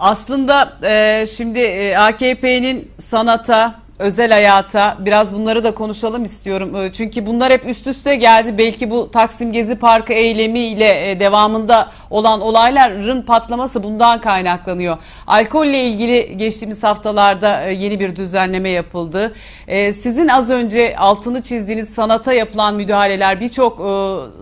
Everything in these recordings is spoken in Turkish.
Aslında e, şimdi e, AKP'nin sanata, özel hayata biraz bunları da konuşalım istiyorum. E, çünkü bunlar hep üst üste geldi. Belki bu Taksim Gezi Parkı eylemiyle e, devamında olan olayların patlaması bundan kaynaklanıyor. Alkolle ilgili geçtiğimiz haftalarda e, yeni bir düzenleme yapıldı. E, sizin az önce altını çizdiğiniz sanata yapılan müdahaleler birçok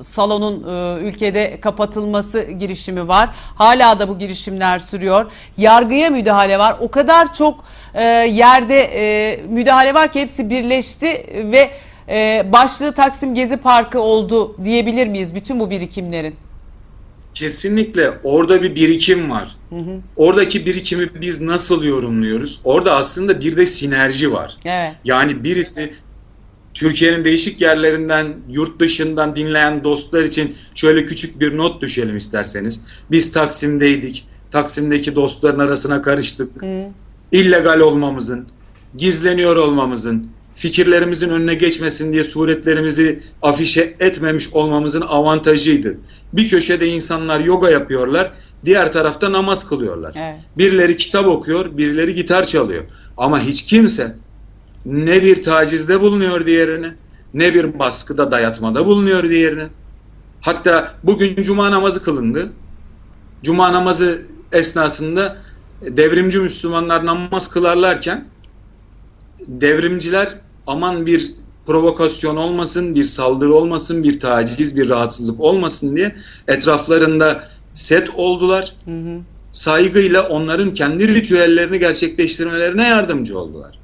salonun ülkede kapatılması girişimi var. Hala da bu girişimler sürüyor. Yargıya müdahale var. O kadar çok e, yerde e, müdahale var ki hepsi birleşti ve e, başlığı Taksim Gezi Parkı oldu diyebilir miyiz bütün bu birikimlerin? Kesinlikle orada bir birikim var. Oradaki birikimi biz nasıl yorumluyoruz? Orada aslında bir de sinerji var. Evet. Yani birisi Türkiye'nin değişik yerlerinden, yurt dışından dinleyen dostlar için şöyle küçük bir not düşelim isterseniz. Biz Taksim'deydik. Taksim'deki dostların arasına karıştık. İllegal olmamızın, gizleniyor olmamızın, fikirlerimizin önüne geçmesin diye suretlerimizi afişe etmemiş olmamızın avantajıydı. Bir köşede insanlar yoga yapıyorlar, diğer tarafta namaz kılıyorlar. Evet. Birileri kitap okuyor, birileri gitar çalıyor. Ama hiç kimse ne bir tacizde bulunuyor diğerine, ne bir baskıda dayatmada bulunuyor diğerine. Hatta bugün cuma namazı kılındı. Cuma namazı esnasında devrimci Müslümanlar namaz kılarlarken devrimciler aman bir provokasyon olmasın, bir saldırı olmasın, bir taciz, bir rahatsızlık olmasın diye etraflarında set oldular. Hı hı. Saygıyla onların kendi ritüellerini gerçekleştirmelerine yardımcı oldular.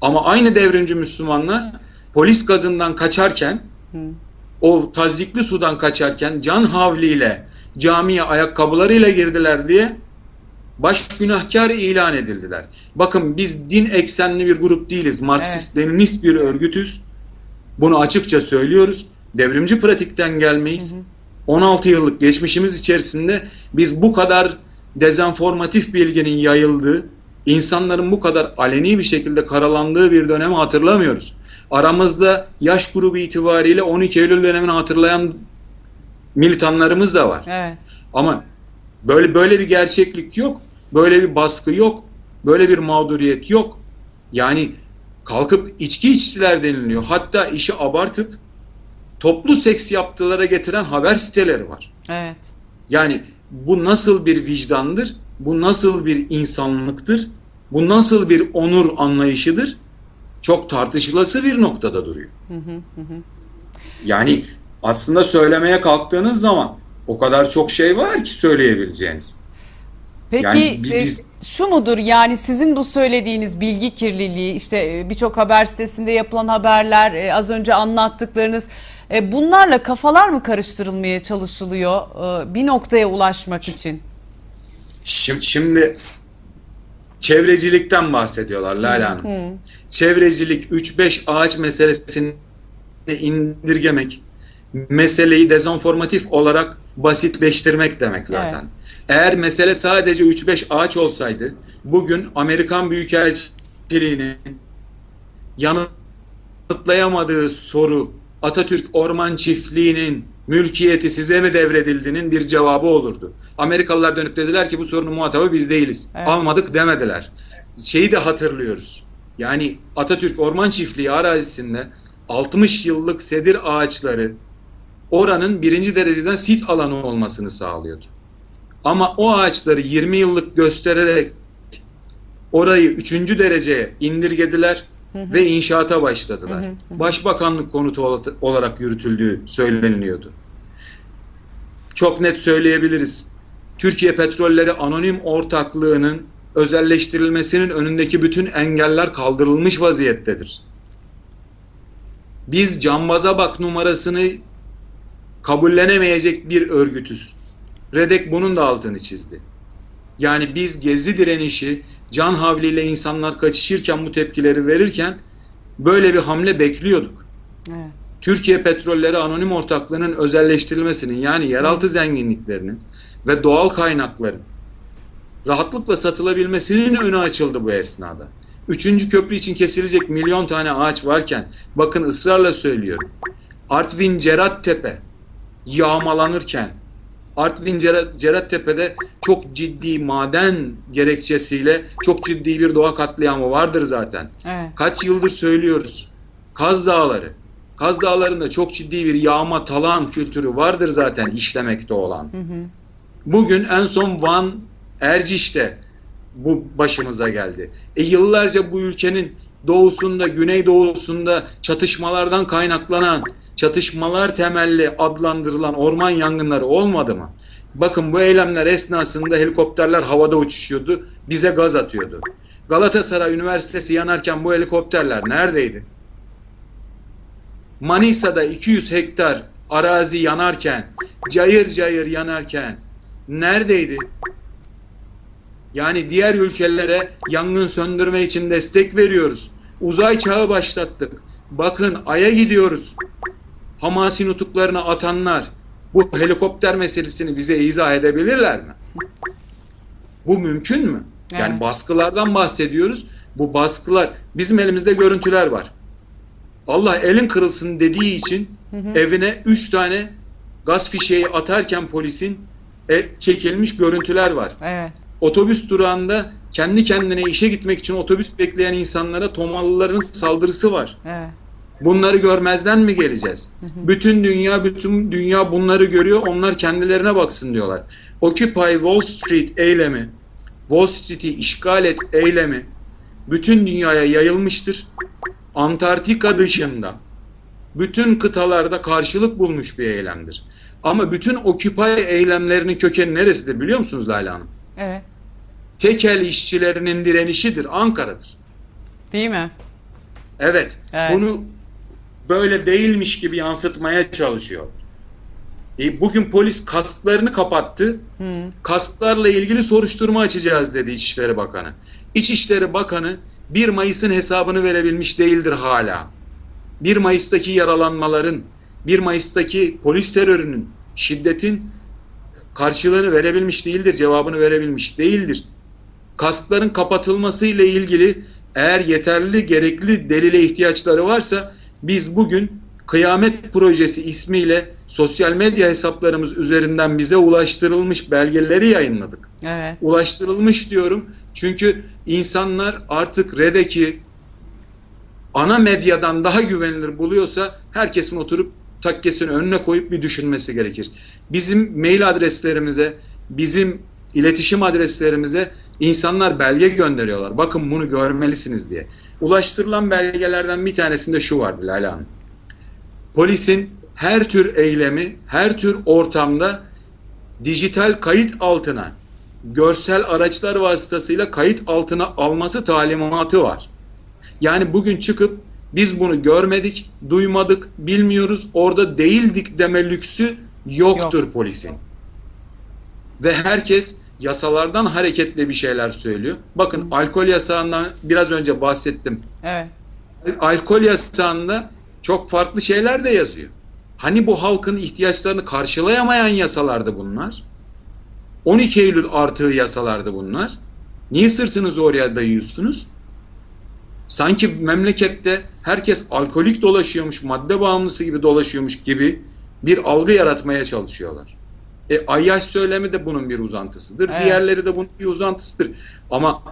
Ama aynı devrimci Müslümanlar polis gazından kaçarken, Hı. o tazikli sudan kaçarken can havliyle camiye ayakkabılarıyla girdiler diye baş günahkar ilan edildiler. Bakın biz din eksenli bir grup değiliz. Marksist Leninist bir örgütüz. Bunu açıkça söylüyoruz. Devrimci pratikten gelmeyiz. 16 yıllık geçmişimiz içerisinde biz bu kadar dezenformatif bilginin yayıldığı, insanların bu kadar aleni bir şekilde karalandığı bir dönemi hatırlamıyoruz. Aramızda yaş grubu itibariyle 12 Eylül dönemini hatırlayan militanlarımız da var. Evet. Ama böyle böyle bir gerçeklik yok. Böyle bir baskı yok. Böyle bir mağduriyet yok. Yani kalkıp içki içtiler deniliyor. Hatta işi abartıp toplu seks yaptılara getiren haber siteleri var. Evet. Yani bu nasıl bir vicdandır? Bu nasıl bir insanlıktır? Bu nasıl bir onur anlayışıdır? Çok tartışılası bir noktada duruyor. Hı hı hı hı. Yani aslında söylemeye kalktığınız zaman o kadar çok şey var ki söyleyebileceğiniz. Peki Yani e, biz- şu mudur yani sizin bu söylediğiniz bilgi kirliliği işte e, birçok haber sitesinde yapılan haberler e, az önce anlattıklarınız e, bunlarla kafalar mı karıştırılmaya çalışılıyor e, bir noktaya ulaşmak için? Şimdi, şimdi çevrecilikten bahsediyorlar Lale Hanım. Hı. Çevrecilik 3-5 ağaç meselesini indirgemek, meseleyi dezenformatif olarak basitleştirmek demek zaten. Eğer mesele sadece 3-5 ağaç olsaydı bugün Amerikan Büyükelçiliğinin yanıtlayamadığı soru Atatürk Orman Çiftliği'nin mülkiyeti size mi devredildiğinin bir cevabı olurdu. Amerikalılar dönüp dediler ki bu sorunun muhatabı biz değiliz. Evet. Almadık demediler. Şeyi de hatırlıyoruz. Yani Atatürk Orman Çiftliği arazisinde 60 yıllık sedir ağaçları oranın birinci dereceden sit alanı olmasını sağlıyordu. Ama o ağaçları 20 yıllık göstererek orayı 3. dereceye indirgediler ve inşaata başladılar. Başbakanlık konutu ol- olarak yürütüldüğü söyleniliyordu. Çok net söyleyebiliriz. Türkiye Petrolleri Anonim Ortaklığı'nın özelleştirilmesinin önündeki bütün engeller kaldırılmış vaziyettedir. Biz cambaza bak numarasını kabullenemeyecek bir örgütüz. Redek bunun da altını çizdi. Yani biz gezi direnişi can havliyle insanlar kaçışırken bu tepkileri verirken böyle bir hamle bekliyorduk. Evet. Türkiye Petrolleri Anonim Ortaklığı'nın özelleştirilmesinin yani yeraltı zenginliklerinin ve doğal kaynakların rahatlıkla satılabilmesinin önü açıldı bu esnada. Üçüncü köprü için kesilecek milyon tane ağaç varken bakın ısrarla söylüyorum. Artvin Cerattepe yağmalanırken Artvin Cerat, Cerattepe'de çok ciddi maden gerekçesiyle çok ciddi bir doğa katliamı vardır zaten. Evet. Kaç yıldır söylüyoruz. Kaz Dağları. Kaz Dağları'nda çok ciddi bir yağma talan kültürü vardır zaten işlemekte olan. Hı hı. Bugün en son Van Erciş'te bu başımıza geldi. E yıllarca bu ülkenin doğusunda, güneydoğusunda çatışmalardan kaynaklanan, çatışmalar temelli adlandırılan orman yangınları olmadı mı? Bakın bu eylemler esnasında helikopterler havada uçuşuyordu, bize gaz atıyordu. Galatasaray Üniversitesi yanarken bu helikopterler neredeydi? Manisa'da 200 hektar arazi yanarken, cayır cayır yanarken neredeydi? Yani diğer ülkelere yangın söndürme için destek veriyoruz. Uzay çağı başlattık. Bakın Ay'a gidiyoruz. Hamasi nutuklarını atanlar bu helikopter meselesini bize izah edebilirler mi? Bu mümkün mü? Yani Evet. baskılardan bahsediyoruz. Bu baskılar bizim elimizde görüntüler var. Allah elin kırılsın dediği için Hı hı. evine 3 tane gaz fişeği atarken polisin e, çekilmiş görüntüler var. Evet. Otobüs durağında kendi kendine işe gitmek için otobüs bekleyen insanlara Tomalıların saldırısı var. Evet. Bunları görmezden mi geleceğiz? Bütün dünya bütün dünya bunları görüyor. Onlar kendilerine baksın diyorlar. Occupy Wall Street eylemi, Wall Street'i işgal et eylemi bütün dünyaya yayılmıştır. Antarktika dışında bütün kıtalarda karşılık bulmuş bir eylemdir. Ama bütün Occupy eylemlerinin kökeni neresidir biliyor musunuz Lale Hanım? Evet. Tekel işçilerinin direnişidir, Ankara'dır. Değil mi? Evet, Evet. bunu böyle değilmiş gibi yansıtmaya çalışıyor. E, bugün polis kasklarını kapattı. Hı. Kasklarla ilgili soruşturma açacağız dedi İçişleri Bakanı. İçişleri Bakanı 1 Mayıs'ın hesabını verebilmiş değildir hala. 1 Mayıs'taki yaralanmaların, 1 Mayıs'taki polis terörünün, şiddetin karşılığını verebilmiş değildir, cevabını verebilmiş değildir. Kaskların kapatılması ile ilgili eğer yeterli, gerekli delile ihtiyaçları varsa biz bugün Kıyamet Projesi ismiyle sosyal medya hesaplarımız üzerinden bize ulaştırılmış belgeleri yayınladık. Evet. Ulaştırılmış diyorum çünkü insanlar artık Red'eki ana medyadan daha güvenilir buluyorsa herkesin oturup takkesini önüne koyup bir düşünmesi gerekir. Bizim mail adreslerimize, bizim iletişim adreslerimize insanlar belge gönderiyorlar. Bakın bunu görmelisiniz diye. Ulaştırılan belgelerden bir tanesinde şu vardı Lala Hanım. Polisin her tür eylemi, her tür ortamda dijital kayıt altına görsel araçlar vasıtasıyla kayıt altına alması talimatı var. Yani bugün çıkıp biz bunu görmedik, duymadık, bilmiyoruz, orada değildik deme lüksü yoktur polisin. Ve herkes yasalardan hareketle bir şeyler söylüyor. Bakın alkol yasağından biraz önce bahsettim. Evet. Alkol yasağında çok farklı şeyler de yazıyor. Hani bu halkın ihtiyaçlarını karşılayamayan yasalardı bunlar. 12 Eylül artığı yasalardı bunlar. Niye sırtınızı oraya dayıyorsunuz? Sanki memlekette herkes alkolik dolaşıyormuş, madde bağımlısı gibi dolaşıyormuş gibi bir algı yaratmaya çalışıyorlar. E, Ayyaş söylemi de bunun bir uzantısıdır. Evet. Diğerleri de bunun bir uzantısıdır. Ama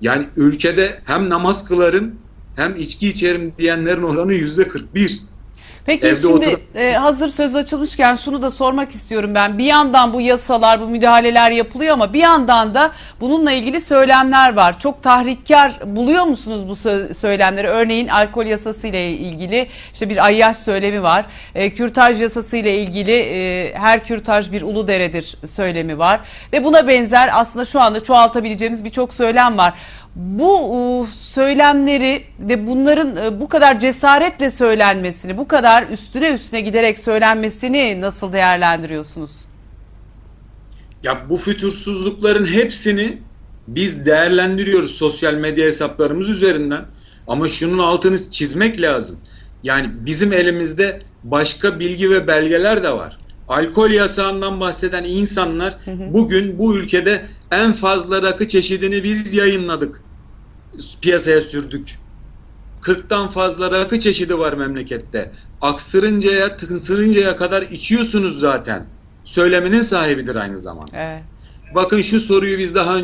yani ülkede hem namaz kılarım hem içki içerim diyenlerin oranı yüzde 41. Peki Evde şimdi oturup- e, hazır söz açılmışken şunu da sormak istiyorum ben. Bir yandan bu yasalar, bu müdahaleler yapılıyor ama bir yandan da bununla ilgili söylemler var. Çok tahrikkar buluyor musunuz bu sö- söylemleri? Örneğin alkol yasası ile ilgili işte bir ayyaş söylemi var. E, kürtaj yasası ile ilgili e, her kürtaj bir ulu deredir söylemi var. Ve buna benzer aslında şu anda çoğaltabileceğimiz birçok söylem var. Bu e, söylemleri ve bunların e, bu kadar cesaretle söylenmesini, bu kadar üstüne üstüne giderek söylenmesini nasıl değerlendiriyorsunuz? Ya bu fütursuzlukların hepsini biz değerlendiriyoruz sosyal medya hesaplarımız üzerinden. Ama şunun altını çizmek lazım. Yani bizim elimizde başka bilgi ve belgeler de var. Alkol yasağından bahseden insanlar bugün bu ülkede en fazla rakı çeşidini biz yayınladık. Piyasaya sürdük. 40'tan fazla rakı çeşidi var memlekette. Aksırıncaya, tıksırıncaya kadar içiyorsunuz zaten. söyleminin sahibidir aynı zamanda. Evet. Bakın şu soruyu biz daha